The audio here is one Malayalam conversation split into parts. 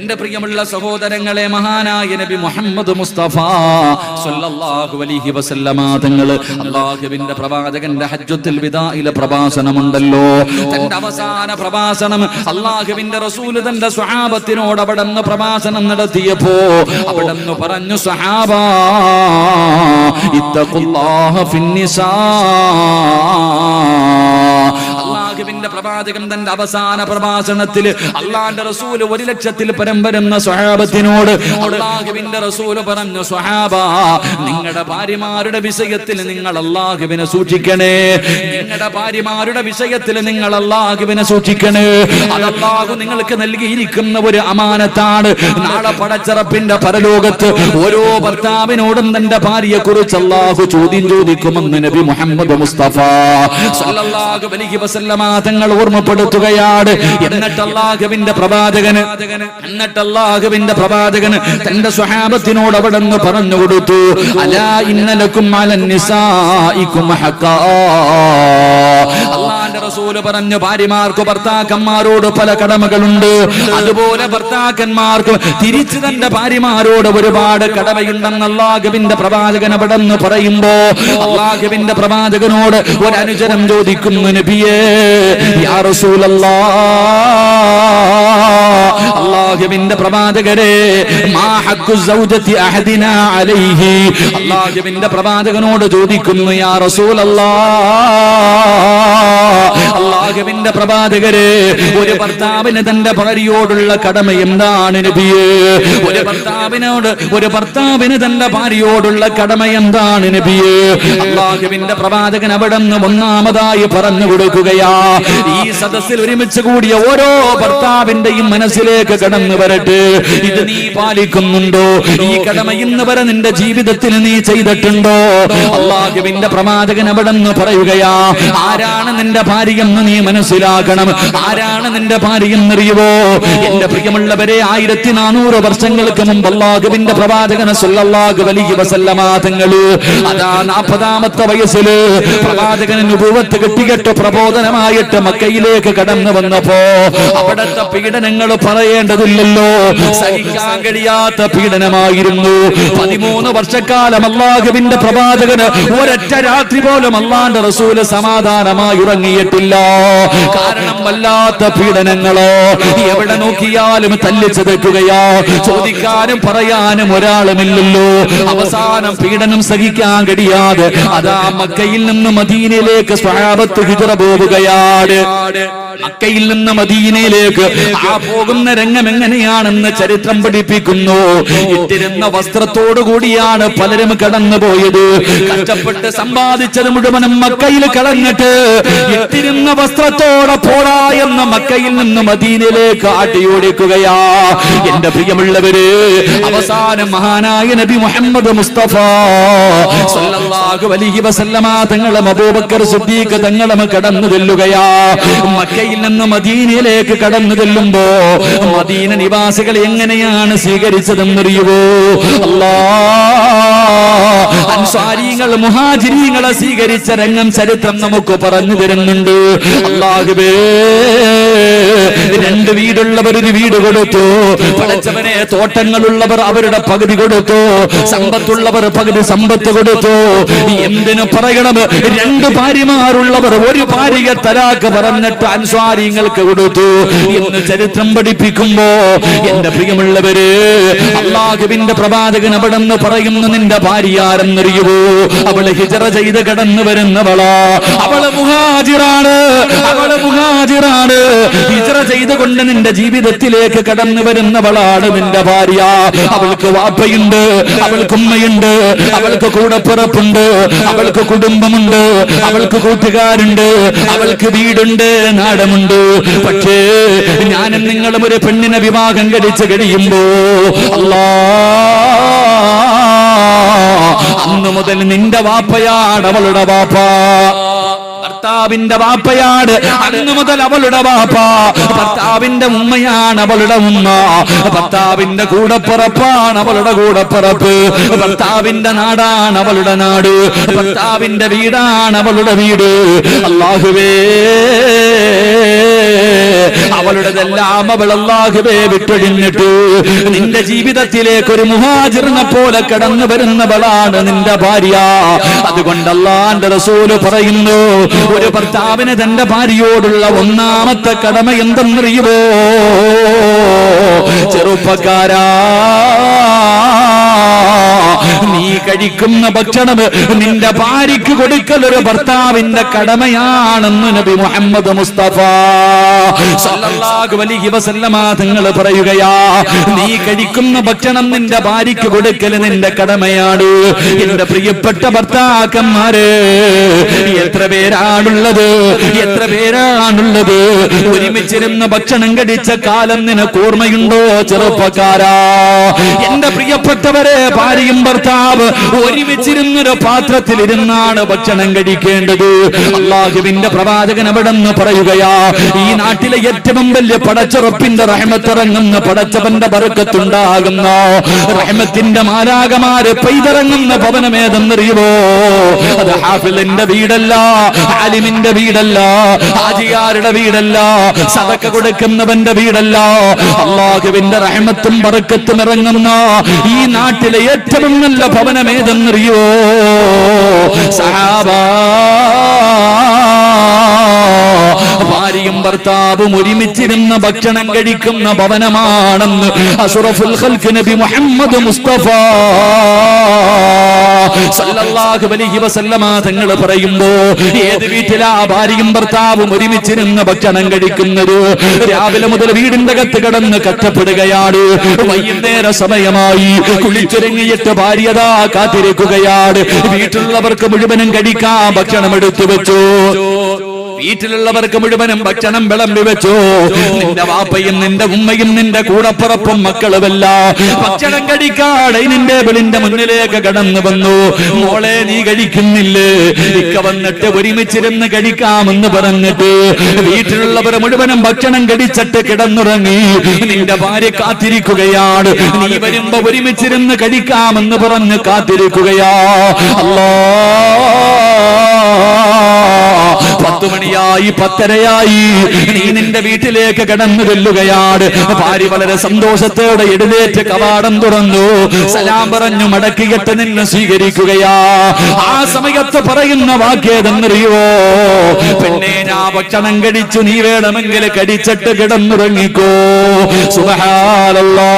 എന്റെ പ്രിയമുള്ള സഹോദരങ്ങളെ മഹാനായ നബി മുഹമ്മദ് മുസ്തഫ സല്ലല്ലാഹു അലൈഹി വസല്ലമ തങ്ങൾ അള്ളാഹുവിന്റെ പ്രവാചകന്റെ ഹജ്ജത്തുൽ വിദായിലെ പ്രഭാഷണമുണ്ടല്ലോ. തന്റെ അവസാന പ്രഭാഷണം അള്ളാഹുവിന്റെ റസൂൽ തന്റെ സ്വഹാബത്തിനോട് അവിടെ നിന്ന് പ്രഭാഷണം നടത്തിയപ്പോ അവിടെ നിന്ന് പറഞ്ഞു സഹാബ ഇത്തഖുല്ലാഹ ഫിന്നിസാ അള്ളാഹുവിന്റെ പ്രവാചകൻ തന്റെ അവസാന പ്രഭാഷണത്തിൽ അള്ളാന്റെ റസൂൽ ഒരു ലക്ഷത്തിൽ പരം വരുന്ന സ്വഹാബത്തിനോട് അള്ളാഹുവിന്റെ റസൂൽ പറഞ്ഞു സ്വഹാബ നിങ്ങളുടെ ഭാര്യമാരുടെ വിഷയത്തിൽ നിങ്ങൾ അള്ളാഹുവിനെ സൂക്ഷിക്കണേ. നിങ്ങളുടെ ഭാര്യമാരുടെ വിഷയത്തിൽ നിങ്ങൾ അള്ളാഹുവിനെ സൂക്ഷിക്കണേ. അത് അള്ളാഹു നിങ്ങൾക്ക് നൽകിയിരിക്കുന്ന ഒരു അമാനത്താണ്. നാളെ പടച്ചറപ്പിന്റെ പരലോകത്ത് ഓരോ ഭർത്താവിനോടും തന്റെ ഭാര്യയെ കുറിച്ച് അള്ളാഹു ചോദ്യം ചോദിക്കുമെന്ന് നബി മുഹമ്മദ് മുസ്തഫ സല്ലല്ലാഹു അലൈഹി വസല്ലമ തങ്ങൾ ഓർമ്മപ്പെടുത്തുകയാണ്. എന്നിട്ട് അള്ളാഹുവിന്റെ പ്രവാചകന് എന്നിട്ട് അള്ളാഹുവിന്റെ പ്രവാചകന് തന്റെ സ്വഹാബത്തിനോട് അവിടെ നിന്ന് പറഞ്ഞു കൊടുത്തു. അലാ ഇന്നലക്കും അലന്നിസായിക്കും അള്ളാന്റെ റസൂൽ പറഞ്ഞു ഭാര്യമാർക്ക് ഭർത്താക്കന്മാരോട് പല കടമകളുണ്ട്. അതുപോലെ ഭർത്താക്കന്മാർക്ക് തിരിച്ചു തന്റെ ഭാര്യമാരോട് ഒരുപാട് കടമയുണ്ടെന്ന് അള്ളാഹുവിന്റെ പ്രവാചകൻ അവിടെ നിന്ന് പറയുമ്പോ അള്ളാഹുവിന്റെ പ്രവാചകനോട് ഒരു അനുചരം ചോദിക്കുന്നു നബിയേ യാ റസൂലല്ലാ അള്ളാഹുവിന്റെ പ്രവാചകരെ അള്ളാഹുവിന്റെ പ്രവാചകനോട് ചോദിക്കുന്നു യാ റസൂലല്ലാ আল্লাহ അള്ളാഹുവിന്റെ പ്രവാചകരെ ഒരു ഭർത്താവിന് തന്റെ ഭാര്യയോടുള്ള കടമ എന്താണ് നബിയേ? ഒരു ഭർത്താവിനോട് ഒരു ഭർത്താവിന് തന്റെ ഭാര്യയോടുള്ള കടമ എന്താണ് നബിയേ? അള്ളാഹുവിന്റെ പ്രവാചകൻ അവിടെ നിന്ന് ഒന്നാമതായി പറഞ്ഞു കൊടുക്കുകയാ. ഈ സദസ്സിൽ ഒരുമിച്ച് കൂടിയ ഓരോ ഭർത്താവിന്റെയും മനസ്സിലേക്ക് കടന്നു വരട്ടെ. ഇത് നീ പാലിക്കുന്നുണ്ടോ? ഈ കടമ ഇന്ന് വരെ നിന്റെ ജീവിതത്തിൽ നീ ചെയ്തിട്ടുണ്ടോ? അള്ളാഹുവിന്റെ പ്രവാചകൻ അവിടെ നിന്ന് പറയുകയാ ആരാണ് നിന്റെ ഭാര്യ എന്ന് നീ മനസ്സിലാക്കണം ആരാണ് നിന്റെ ഭാര്യ എന്നറിയുവോ? എന്റെ പ്രിയമുള്ളവരെ ആയിരത്തി നാനൂറ് വർഷങ്ങൾക്ക് മുമ്പ് അള്ളാഹുവിന്റെ പ്രവാചകന സല്ലല്ലാഹു അലൈഹി വസല്ലമ തങ്ങൾ അതാ നാൽപ്പതാമത്തെ വയസ്സിൽ പ്രവാചകന് നുപുവത്ത് കെട്ടികെട്ട് പ്രബോധനമായിട്ട് മക്കയിലേക്ക് കടന്നു വന്നപ്പോ അവിടത്തെ പീഡനങ്ങൾ പറയേണ്ടതില്ലല്ലോ. സഹിക്കാൻ കഴിയാത്ത പീഡനമായിരുന്നു. പതിമൂന്ന് വർഷക്കാലം അള്ളാഹുവിന്റെ പ്രവാചകന് ഒരൊറ്റ രാത്രി പോലും അള്ളാന്റെ റസൂൽ സമാധാനമായി ഉറങ്ങിയിട്ടില്ല. കാരണം വല്ലാത്ത പീഡനങ്ങളോ എവിടെ നോക്കിയാലും തല്ലിച്ചതയ്ക്കുകയാ ചോദിക്കാനും പറയാനും ഒരാളുമില്ലല്ലോ. അവസാനം പീഡനം സഹിക്കാൻ കഴിയാതെ അതാ മക്കയിൽ നിന്ന് മദീനയിലേക്ക് സ്വഹാബത്ത് ഹിജറ പോവുകയാണ്. മക്കയിൽ നിന്ന് മദീനയിലേക്ക് ആ പോകുന്ന രംഗം എങ്ങനെയാണെന്ന് ചരിത്രം പഠിപ്പിക്കുന്നു. ഇട്ടിരുന്ന വസ്ത്രത്തോടു കൂടിയാണ് പലരും കടന്നു പോയത്. കഷ്ടപ്പെട്ട് സമ്പാദിച്ചത് മുഴുവനും മക്കയിൽ കളഞ്ഞിട്ട് ഇട്ടിരുന്ന വസ്ത്രത്തോടെ പോടാ എന്ന മക്കയിൽ നിന്ന് മദീനയിലേക്ക് ആട്ടിയോടിക്കുകയാ എന്റെ പ്രിയമുള്ളവര് അവസാന മഹാനായ നബി മുഹമ്മദ് മുസ്തഫ സല്ലല്ലാഹു അലൈഹി വസല്ലമ തങ്ങളും അബൂബക്കർ സിദ്ദീഖ് തങ്ങളും കടന്നു ചെല്ലുകയാ. മക്കയിൽ നിന്ന് മദീനയിലേക്ക് കടന്നു ചെല്ലുമ്പോ മദീന നിവാസികൾ എങ്ങനെയാണ് സ്വീകരിച്ചതെന്നറിയുവോ? അല്ലാ അൻസാരിങ്ങൾ മുഹാജിരീങ്ങളെ സ്വീകരിച്ച രംഗം ചരിത്രം നമുക്ക് പറഞ്ഞു തരുന്നുണ്ട്. അള്ളാഹുബേ രണ്ട് വീടുള്ളവർ ഒരു വീട് കൊടുത്തു. പഠിച്ചവനെ തോട്ടങ്ങളുള്ളവർ അവരുടെ പകുതി കൊടുത്തു. സമ്പത്തുള്ളവർ പകുതി സമ്പത്ത് കൊടുത്തു. എന്തിനു പറയണം? രണ്ട് ഭാര്യമാരുള്ളവർ ഒരു ഭാര്യ തലാക്ക് പറഞ്ഞിട്ട് അൻസ്വാരിങ്ങൾക്ക് കൊടുത്തു. എന്ന് ചരിത്രം പഠിപ്പിക്കുമ്പോ എന്റെ പ്രിയമുള്ളവര് അള്ളാഹുവിന്റെ പ്രവാചകൻ അവിടെ നിന്ന് പറയുന്നു നിന്റെ ഭാര്യ ആരെന്നറിയുവോ അവൾ ഹിജറ ചെയ്ത് കടന്നു വരുന്നവളാ. അവൾ മുഹാജിറാണ്. അവൾ മുഹാജിറാണ്. ഹിജറ ചെയ്തുകൊണ്ട് നിന്റെ ജീവിതത്തിലേക്ക് കടന്നു വരുന്നവളാണ് നിന്റെ ഭാര്യ. അവൾക്ക് വാപ്പയുണ്ട് അവൾക്ക് ഉമ്മയുണ്ട് അവൾക്ക് കൂടപ്പിറപ്പുണ്ട് അവൾക്ക് കുടുംബമുണ്ട് അവൾക്ക് കൂട്ടുകാരുണ്ട് അവൾക്ക് വീടുണ്ട് നാടമുണ്ട്. പക്ഷേ ഞാനും നിങ്ങളും ഒരു പെണ്ണിനെ വിവാഹം കഴിച്ചു കഴിയുമ്പോ അല്ലാ അന്ന് മുതൽ നിന്റെ വാപ്പയാണ് അവളുടെ വാപ്പ. ഭർത്താവിന്റെ വാപ്പയാണ് അന്ന് മുതൽ അവളുടെ വാപ്പ. ഭർത്താവിന്റെ ഉമ്മയാണ് അവളുടെ ഉമ്മ. ഭർത്താവിന്റെ കൂടപ്പുറപ്പാണ് അവളുടെ കൂടപ്പുറപ്പ്. ഭർത്താവിന്റെ നാടാണ് അവളുടെ നാട്. ഭർത്താവിന്റെ വീടാണ് അവളുടെ വീട്. അള്ളാഹുവേ അവളുടെതെല്ലാം അവൾ വിട്ടൊഴിഞ്ഞിട്ട് നിന്റെ ജീവിതത്തിലേക്ക് ഒരു മുഹാജിറിനെ പോലെ കടന്നു വരുന്നവളാണ് നിന്റെ ഭാര്യ. അതുകൊണ്ട് റസൂൽ പറയുന്നു ഒരു ഭർത്താവിന് തന്റെ ഭാര്യയോടുള്ള ഒന്നാമത്തെ കടമ എന്തെന്നറിയുമോ ചെറുപ്പക്കാരാ കഴിക്കുന്ന ഭക്ഷണം നിന്റെ ഭാര്യക്ക് കൊടുക്കൽ ഒരു ഭർത്താവിന്റെ കടമയാണെന്ന് നബി മുഹമ്മദ് മുസ്തഫ. പറയുകയാ നീ കഴിക്കുന്ന ഭക്ഷണം നിന്റെ ഭാര്യക്ക് കൊടുക്കൽ നിന്റെ കടമയാണ്. എന്റെ പ്രിയപ്പെട്ട ഭർത്താക്കന്മാര് എത്ര പേരാണുള്ളത് എത്ര പേരാണുള്ളത്? ഒരുമിച്ചിരുന്ന് ഭക്ഷണം കടിച്ച കാലം നിനക്ക് ഓർമ്മയുണ്ടോ ചെറുപ്പക്കാരാ? എന്റെ പ്രിയപ്പെട്ടവരെ ഭാര്യയും ഭർത്താവ് ഒരുമിച്ചിരുന്നൊരു പാത്രത്തിൽ ഇരുന്നാണ് ഭക്ഷണം കഴിക്കേണ്ടത്. അള്ളാഹുവിന്റെ പ്രവാചകൻ അവിടെ നിന്ന് പറയുകയാ ഈ നാട്ടിലെ ഏറ്റവും വലിയ പടച്ചുറപ്പിന്റെ റഹമത്തിറങ്ങുന്ന പടച്ചവന്റെ ബറുക്കത്തുണ്ടാകുന്ന റഹമത്തിന്റെ മാരാകമാര് പെയ്തിറങ്ങുന്ന ഭവനമേതെന്നറിയുമോ അത് ഹാഫിലിന്റെ വീടല്ല ആലിമിന്റെ വീടല്ല ഹാജിയാരുടെ വീടല്ല സതക്ക കൊടുക്കുന്നവന്റെ വീടല്ല. അള്ളാഹുവിന്റെ റഹമത്തും പറക്കത്തും ഇറങ്ങുന്ന ഈ നാട്ടിലെ ഏറ്റവും നല്ല ഭവനമേതെന്നറിയോ സഹാബാ ഭാര്യയും ഭർത്താവും ഒരുമിച്ചിരുന്ന ഭക്ഷണം കഴിക്കുന്ന ഭവനമാണെന്ന് അസുറഫുൽ ഖൽഖ് നബി മുഹമ്മദ് മുസ്തഫ സല്ലല്ലാഹു അലൈഹി വസല്ലമ തങ്ങൾ പറയുമ്പോ ഏത് വീട്ടിലാ ഭാര്യയും ഭർത്താവും ഒരുമിച്ചിരുന്ന് ഭക്ഷണം കഴിക്കുന്നത്? രാവിലെ മുതൽ വീടിന്റെ അകത്ത് കിടന്ന് കഷ്ടപ്പെടുകയാണ്. വൈകുന്നേര സമയമായി കുളിച്ചൊരുങ്ങിയിട്ട് ഭാര്യതാ കാത്തിരിക്കുകയാണ്. വീട്ടിലുള്ളവർക്ക് മുഴുവനും കഴിക്കാൻ ഭക്ഷണം എടുത്തു വെച്ചു? വീട്ടിലുള്ളവർക്ക് മുഴുവനും ഭക്ഷണം വിളമ്പി വെച്ചു. നിന്റെ വാപ്പയും നിന്റെ ഉമ്മയും നിന്റെ കൂടപ്പുറപ്പും മക്കളുമല്ല ഭക്ഷണം കഴിക്കാടെ നിന്റെ വിളിന്റെ മുന്നിലേക്ക് കടന്നു വന്നു. മോളെ നീ കഴിക്കുന്നില്ലേ? ഇക്ക വന്നിട്ട് ഒരുമിച്ചിരുന്ന് കഴിക്കാമെന്ന് പറഞ്ഞിട്ട് വീട്ടിലുള്ളവർ മുഴുവനും ഭക്ഷണം കഴിച്ചിട്ട് കിടന്നുറങ്ങി. നിന്റെ ഭാര്യ കാത്തിരിക്കുകയാണ്. നീ വരുമ്പോ ഒരുമിച്ചിരുന്ന് കഴിക്കാമെന്ന് പറഞ്ഞ് കാത്തിരിക്കുകയാ. അല്ലാ. പത്തു മണിയായി പത്തരയായി. നീ നിന്റെ വീട്ടിലേക്ക് കടന്നു വെല്ലുകയാണ് ഭാര്യ വളരെ സന്തോഷത്തോടെ എഴുന്നേറ്റ് കവാടം തുറന്നു. സലാം പറഞ്ഞു മടക്കിയിട്ട് നിന്നെ സ്വീകരിക്കുകയാ. ആ സമയത്ത് പറയുന്ന വാക്യേതെന്നറിയോ പിന്നെ ഞാൻ ഭക്ഷണം കഴിച്ചു നീ വേണമെങ്കിൽ കടിച്ചിട്ട് കിടന്നുറങ്ങിക്കോ. സുബഹാലല്ലാ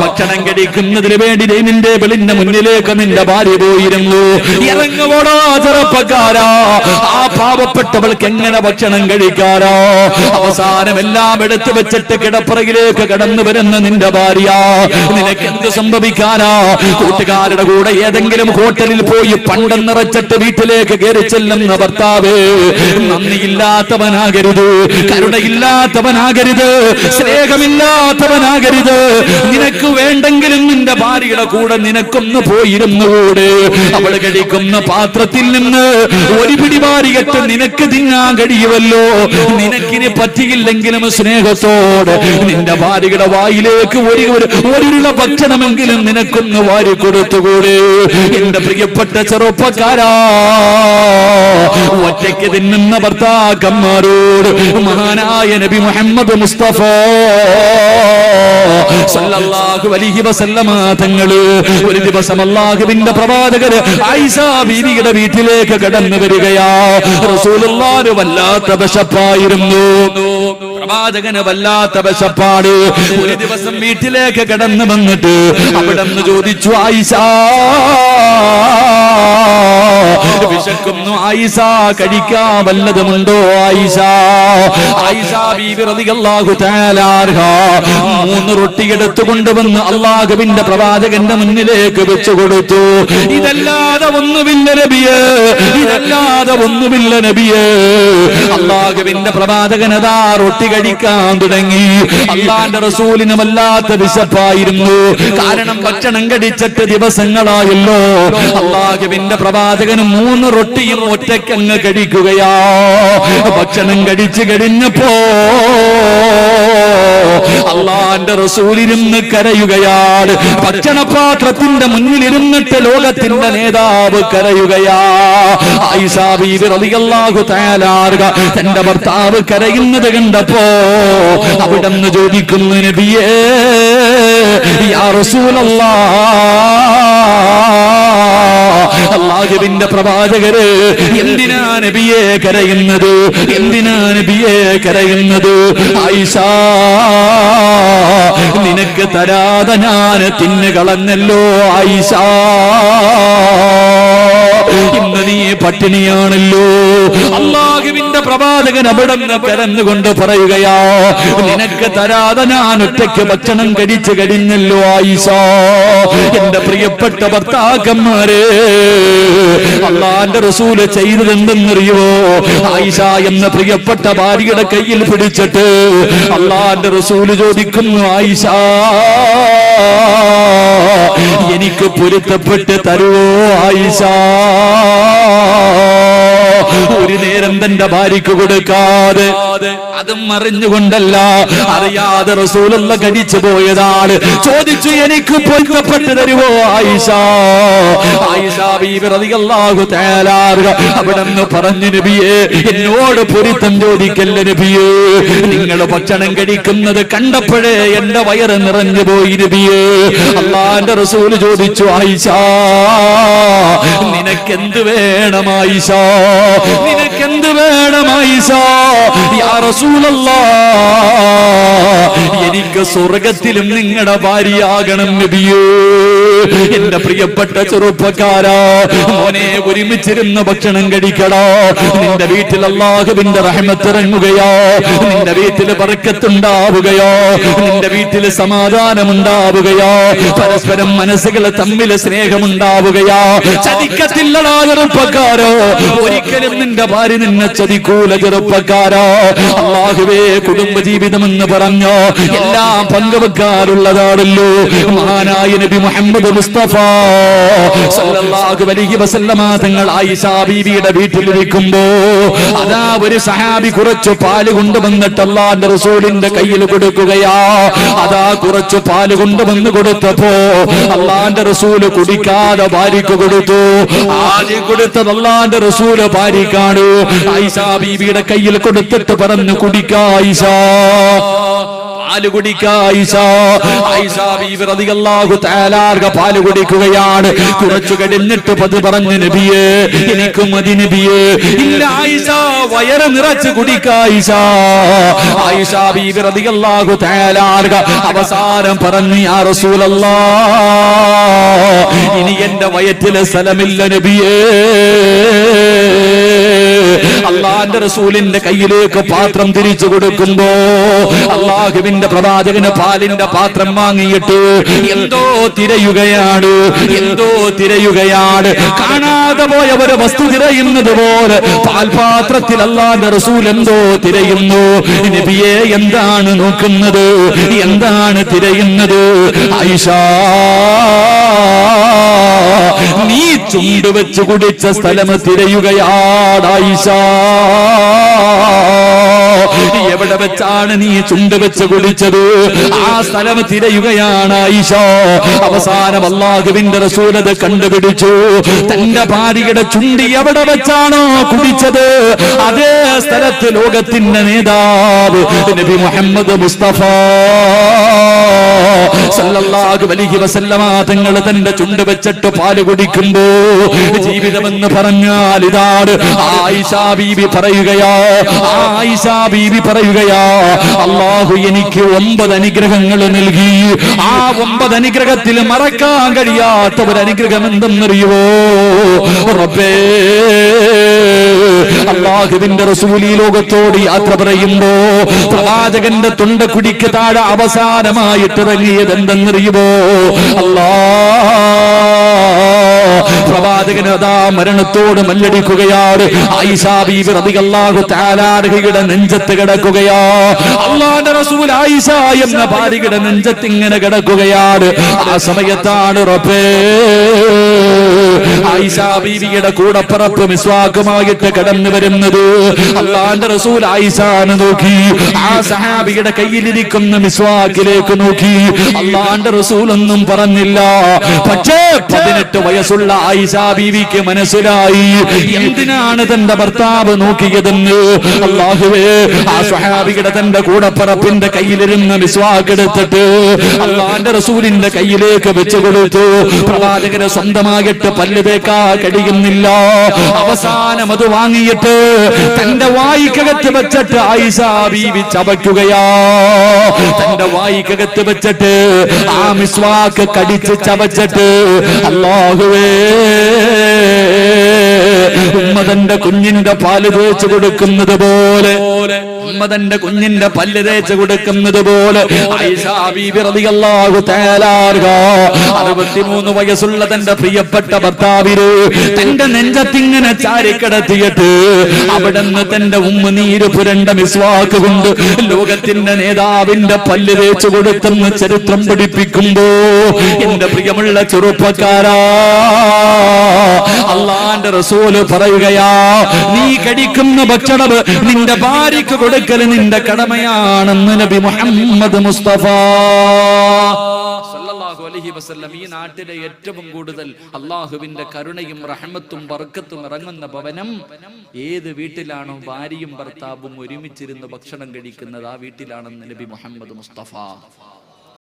ഭക്ഷണം കഴിക്കുന്നതിന് വേണ്ടി നിന്റെ വെളിന്റെ മുന്നിലേക്ക് നിന്റെ ഭാര്യ പോയിരുന്നു. ഇറങ്ങുവോടോ ചെറുപ്പക്കാരാ. ആ പാവപ്പെട്ടവൾക്ക് എങ്ങനെ ഭക്ഷണം കഴിക്കാരോ അവസാനം എല്ലാം എടുത്തു വെച്ചിട്ട് കിടപ്പുറകിലേക്ക് കടന്നു വരുന്ന നിന്റെ ഭാര്യ നിനക്ക് എന്ത് സംഭവിക്കാനാ? കൂട്ടുകാരുടെ കൂടെ ഏതെങ്കിലും ഹോട്ടലിൽ പോയി പണ്ടം നിറച്ചിട്ട് വീട്ടിലേക്ക് കയറി ചെല്ലുന്ന ഭർത്താവ് നന്ദിയില്ലാത്തവനാകരുത് കരുണയില്ലാത്തവനാകരുത് സ്നേഹമില്ലാത്തവനാകരുത്. നിനക്ക് വേണ്ടെങ്കിലും നിന്റെ ഭാര്യയുടെ കൂടെ നിനക്കൊന്ന് പോയിരുന്നുകൂടെ അവൾ കഴിക്കുന്ന പാത്രത്തിൽ നിന്ന് ഒരു പിടി പിടിമാറിയിട്ട് നിനക്ക് തിന്നാൻ കഴിയുമല്ലോ. നിനക്കിന് പറ്റിയില്ലെങ്കിലും സ്നേഹത്തോടെ നിന്റെ ഭാര്യയുടെ വായിലേക്ക് ഒരു ഒരുള്ള ഭക്ഷണമെങ്കിലും നിനക്കൊന്ന് വാരി കൊടുത്തുകൂടെ എന്റെ പ്രിയപ്പെട്ട ചെറുപ്പക്കാരാ ഒറ്റയ്ക്ക് തിന്നുന്ന ഭർത്താക്കന്മാരോട് മഹാനായ നബി മുഹമ്മദ് മുസ്തഫ സല്ലല്ലാഹു അലൈഹി വസല്ലമ തങ്ങൾ ഒരു ദിവസം അല്ലാഹുവിന്റെ പ്രവാചകര് ഐസ ബീവിയുടെ വീട്ടിലേക്ക് കടന്നു വരികയാ. റസൂലുള്ളാഹി വല്ലാത്ത വിശപ്പായിരുന്നു. പ്രവാചകന് വല്ലാത്ത വിശപ്പാട് ഒരു ദിവസം വീട്ടിലേക്ക് കടന്നു വന്നിട്ട് അവിടെ നിന്ന് ചോദിച്ചു ആയിഷ. വിശക്കുന്നു ആയിഷ കഴിക്കാൻ വല്ലതുമുണ്ടോ ആയിഷ? ആയിഷ ബീവി റളിയല്ലാഹു തആല അൻഹ മൂന്ന് റൊട്ടി എടുത്തു കൊണ്ടുവന്ന് അള്ളാഹുവിന്റെ പ്രവാചകന്റെ മുന്നിലേക്ക് വെച്ചു കൊടുത്തു. ഇതല്ലാതെ ഒന്നുമില്ല നബിയേ. ഇതല്ലാതെ ഒന്നുമില്ല നബിയേ. അള്ളാഹുവിന്റെ പ്രവാചകനതാ റൊട്ടി കഴിക്കാൻ തുടങ്ങി. അള്ളാന്റെ റസൂലിന് വല്ലാത്ത വിശപ്പായിരുന്നു. കാരണം ഭക്ഷണം കടിച്ചിട്ട് ദിവസങ്ങളായല്ലോ. അള്ളാഹുവിന്റെ പ്രവാചകന് മൂന്ന് റൊട്ടിയും ഒറ്റയ്ക്കങ്ങ് കഴിക്കുകയാ. ഭക്ഷണം കഴിച്ചു കഴിഞ്ഞപ്പോ അള്ളാന്റെ റസൂലിരുന്ന് കരയുകയാണ്. ഭക്ഷണപാത്രത്തിന്റെ മുന്നിലിരുന്നിട്ട് ലോകത്തിന്റെ നേതാവ് കരയുകയാ. അൻഹ തന്റെ ഭർത്താവ് കരയുന്നത് കണ്ടപ്പോ അവിടെന്ന് ചോദിക്കുന്നു നബിയേ യാ റസൂലല്ലാഹ് അള്ളാഹുവിന്റെ പ്രവാചകര് എന്തിനാ നബിയെ കരയുന്നത്? എന്തിനാ നബിയെ കരയുന്നത്? ആയിഷ നിനക്ക് തരാതെ ഞാൻ തിന്നു കളഞ്ഞല്ലോ ആയിഷ. ഇന്ന് നീ പട്ടിണിയാണല്ലോ. അള്ളാഹുവിന്റെ പ്രവാചകൻ അവിടെ കരന്നുകൊണ്ട് പറയുകയാ നിനക്ക് തരാതെ ഞാൻ ഒറ്റയ്ക്ക് ഭക്ഷണം കഴിച്ചു കഴിഞ്ഞല്ലോ ആയിസോ എന്റെ പ്രിയപ്പെട്ട ഭർത്താക്കന്മാരെ അള്ളാന്റെ റസൂൽ ചെയ്തതെന്തെന്നറിയോ ആയിഷ എന്ന പ്രിയപ്പെട്ട ഭാര്യയുടെ കയ്യിൽ പിടിച്ചിട്ട് അള്ളാന്റെ റസൂൽ ചോദിക്കുന്നു ആയിഷ എനിക്ക് പൊരുത്തപ്പെട്ട് തരുവോ ആയിഷ? ഒരു നേരം തന്റെ ഭാര്യക്ക് കൊടുക്കാതെ അതും അറിഞ്ഞുകൊണ്ടല്ല. അറിയാതെ റസൂലുള്ള കടിച്ചു പോയതാണ്. ചോദിച്ചു എനിക്ക് പൊരുത്തപ്പെട്ട് തരുവോ ആയിഷ? ആയിഷ അൻഹ അവിടെ നിന്ന് പറഞ്ഞു നബിയേ എന്നോട് പൊരുത്തം ചോദിക്കല്ല നബിയേ? നിങ്ങൾ ഭക്ഷണം കഴിക്കുന്നത് കണ്ടപ്പോഴേ എന്റെ വയറ് നിറഞ്ഞു പോയി നബിയേ. അള്ളാന്റെ റസൂൽ ചോദിച്ചു ആയിഷ നിനക്കെന്ത് വേണം ആയിഷ? നിനക്കെന്ത് വേണം ആയിഷ? യാ എനിക്ക് സ്വർഗത്തിലും നിങ്ങളുടെ ഭാര്യയാകണം നബിയേ. എന്റെ പ്രിയപ്പെട്ട ചെറുപ്പക്കാരാ മോനെ ഒരുമിച്ചിരുന്ന് ഭക്ഷണം കഴിക്കടാ. നിന്റെ വീട്ടിൽ അള്ളാഹുവിന്റെ റഹമത്തിറങ്ങുകയോ നിന്റെ വീട്ടിൽ പറക്കത്തുണ്ടാവുകയോ നിന്റെ വീട്ടിൽ സമാധാനമുണ്ടാവുകയോ. പരസ്പരം മനസ്സുകളെ തമ്മിൽ സ്നേഹമുണ്ടാവുകയോ. ചതിക്കത്തില്ലടാ ചെറുപ്പക്കാരോ. ഒരിക്കലും നിന്റെ ഭാര്യ നിന്നെ ചതിക്കൂല ചെറുപ്പക്കാരോ. അള്ളാഹുവേ കുടുംബജീവിതം എന്ന് പറഞ്ഞോ? എല്ലാം പങ്കുവെക്കാറുള്ളതാണല്ലോ. മഹാനായ നബി മുഹമ്മദ് മുസ്തഫ. സല്ലല്ലാഹു അലൈഹി വസല്ലമ തങ്ങൾ ആയിഷ ബീവിയുടെ വീട്ടിലിരിക്കുമ്പോ അതാ ഒരു സഹാബി കുറച്ച് പാൽ കൊണ്ടുവന്നിട്ട് അള്ളാന്റെ റസൂലിന്റെ കയ്യിൽ കൊടുക്കുകയാ. അതാ കുറച്ച് പാൽ കൊണ്ടുവന്ന് കൊടുത്തപ്പോ അള്ളാന്റെ റസൂൽ കുടിക്കാതെ ഭാര്യക്ക് കൊടുത്തു. ആദ്യം കൊടുത്തത് അള്ളാന്റെ റസൂൽ ഭാര്യക്കാണ് ആയിഷ ബീവിയുടെ കയ്യിൽ കൊടുത്തിട്ട് പറഞ്ഞു പാൽ കുടിക്കായിഷ തആല അൻഹ പാൽ കുടിക്കുകയാണ്. കുറച്ചു കഴിഞ്ഞിട്ട് പത് പറഞ്ഞു നബിയേ എനിക്ക് മതി നബിയേ. ഇല്ല ആയിഷ വയറ് നിറച്ച് കുടിക്കായിഷ ആയിഷ ബീവി റളിയല്ലാഹു തആല അൻഹ അവസാനം പറഞ്ഞു യാ റസൂലല്ല ഇനി എന്റെ വയറ്റിലെ സ്ഥലമില്ല നബിയേ. അള്ളാന്റെ റസൂലിന്റെ കയ്യിലേക്ക് പാത്രം തിരിച്ചു കൊടുക്കുമ്പോ അള്ളാഹുവിന്റെ പ്രവാചകന് പാലിന്റെ പാത്രം വാങ്ങിയിട്ട് എന്തോ തിരയുകയാണ് എന്തോ തിരയുകയാണ്. കാണാതെ പോയ ഒരു വസ്തു തിരയുന്നത് പോലെ പാൽപാത്രത്തിൽ അള്ളാന്റെ റസൂൽ എന്തോ തിരയുന്നു. നബിയെ എന്താണ് നോക്കുന്നത്? എന്താണ് തിരയുന്നത്? ഐഷ നീ ചുണ്ട് വെച്ച് കുടിച്ച സ്ഥലം തിരയുകയാണ് ഐഷ എവിടെ വെച്ചാണ് നീ ചുണ്ട് വെച്ച് കുടിച്ചത്? ആ സ്ഥലം തിരയുകയാണ് ഈശോ. അവസാനം അള്ളാഹുവിന്റെ റസൂലത് കണ്ടുപിടിച്ചു. തന്റെ ഭാര്യയുടെ ചുണ്ടി എവിടെ വെച്ചാണോ കുടിച്ചത്? അതേ സ്ഥലത്ത് ലോകത്തിന്റെ നേതാവ് നബി മുഹമ്മദ് മുസ്തഫ. സല്ലല്ലാഹു അലൈഹി വസല്ലമ തങ്ങൾ തന്റെ ചുണ്ട് വെച്ചിട്ട് പാൽ കുടിക്കുമ്പോ ജീവിതമെന്ന് പറഞ്ഞാൽ ഇതാണ് ആയിഷ ബീബി പറയുകയാ ആയിഷ ബീബി പറയുകയാ അള്ളാഹു എനിക്ക് ഒമ്പത് അനുഗ്രഹങ്ങൾ നൽകി. ആ ഒമ്പത് അനുഗ്രഹത്തിൽ മറക്കാൻ കഴിയാത്ത ഒരു അനുഗ്രഹം എന്തെന്നറിയുവോ? റബ്ബേ അള്ളാഹുവിന്റെ റസൂലി ലോകത്തോട് യാത്ര പറയുമ്പോ പ്രവാചകന്റെ തൊണ്ട കുടിക്ക് താഴെ അവസാനമായിട്ട് ഇറങ്ങിയത് എന്തെന്നറിയുമോ അല്ലാ പ്രവാചകൻ അതാ മരണത്തോട് മല്ലടിക്കുകയാണ്. ആയിഷാ ബീബി റളിയല്ലാഹു തആലായുടെ നെഞ്ചത്ത് കിടക്കുകയാ. അള്ളാന്റെ റസൂൽ ആയിഷ എന്ന ഭാര്യയുടെ നെഞ്ചത്ത് ഇങ്ങനെ കിടക്കുകയാണ്. ആ സമയത്താണ് റബ്ബേ ആയിഷ ബീവിയുടെ കൂടപ്പറപ്പ് മിസ്വാക്കുമായിട്ട് കടന്നു വരുന്നത് അള്ളാന്റെ റസൂൽ ആയിഷാന്ന് നോക്കി. ആ സഹാബിയുടെ കയ്യിലിരിക്കുന്ന മിസ്വാക്കിലേക്ക് നോക്കി. അള്ളാന്റെ റസൂൽ ഒന്നും പറഞ്ഞില്ല. പക്ഷേ പതിനെട്ട് വയസ്സുള്ള ആയിഷാ ബീവിക്ക് മനസ്സിലായി. എന്തിനാണ് തന്റെ ഭർത്താവ് നോക്കിയതെന്ന്? അള്ളാഹുവേ ആ സഹാബിയുടെ തന്റെ കൂടപ്പറപ്പിന്റെ കയ്യിലിരുന്ന മിസ്വാക്ക് എടുത്തിട്ട് അള്ളാന്റെ റസൂലിന്റെ കയ്യിലേക്ക് വെച്ചു കൊടുത്തു. പ്രവാചകന് സ്വന്തമായിട്ട് പല്ല് തേക്കാ കഴിയുന്നില്ല അവസാനം അത് വാങ്ങിയിട്ട് തന്റെ വായിക്കകത്ത് വെച്ചിട്ട് ആയിഷ ബീവി ചവയ്ക്കുകയാ. തന്റെ വായിക്കകത്ത് വെച്ചിട്ട് ആ മിസ്വാക്ക് കടിച്ച് ചവച്ചിട്ട് അള്ളാഹുവേ ഉമ്മ തന്റെ കുഞ്ഞിന്റെ പാൽ തേച്ച് കൊടുക്കുന്നത് പോലെ. ഉമ്മ തന്റെ കുഞ്ഞിന്റെ പല്ല് തേച്ച് കൊടുക്കുന്നത് പോലെ. അറുപത്തിമൂന്ന് വയസ്സുള്ള തന്റെ പ്രിയപ്പെട്ട ഭർത്താവിന് തന്റെ നെഞ്ചത്തിങ്ങനെ ചാരിക്കിടത്തിയിട്ട് അവിടുന്ന് തന്റെ ഉമ്മ നീര് പുരണ്ട മിസ്വാക്ക് കൊണ്ട് ലോകത്തിന്റെ നേതാവിന്റെ പല്ല് തേച്ച് കൊടുത്തെന്ന് ചരിത്രം പഠിപ്പിക്കുമ്പോ എന്റെ പ്രിയമുള്ള ചെറുപ്പക്കാരാ അള്ളാന്റെ റസൂൽ പറയുകയാ നീ കടിക്കുന്ന ഭക്ഷണം നിന്റെ ഭാര്യക്ക് കൊടുക്കൽ നിന്റെ കടമയാണെന്ന് നബി മുഹമ്മദ് മുസ്തഫ. അലൈഹി വസല്ലം ഈ നാട്ടിലെ ഏറ്റവും കൂടുതൽ അള്ളാഹുവിന്റെ കരുണയും റഹ്മത്തും ബർക്കത്തും ഇറങ്ങുന്ന ഭവനം ഏത് വീട്ടിലാണോ? ഭാര്യയും ഭർത്താവും ഒരുമിച്ചിരുന്ന് ഭക്ഷണം കഴിക്കുന്നത് ആ വീട്ടിലാണെന്ന് നബി മുഹമ്മദ് മുസ്തഫ.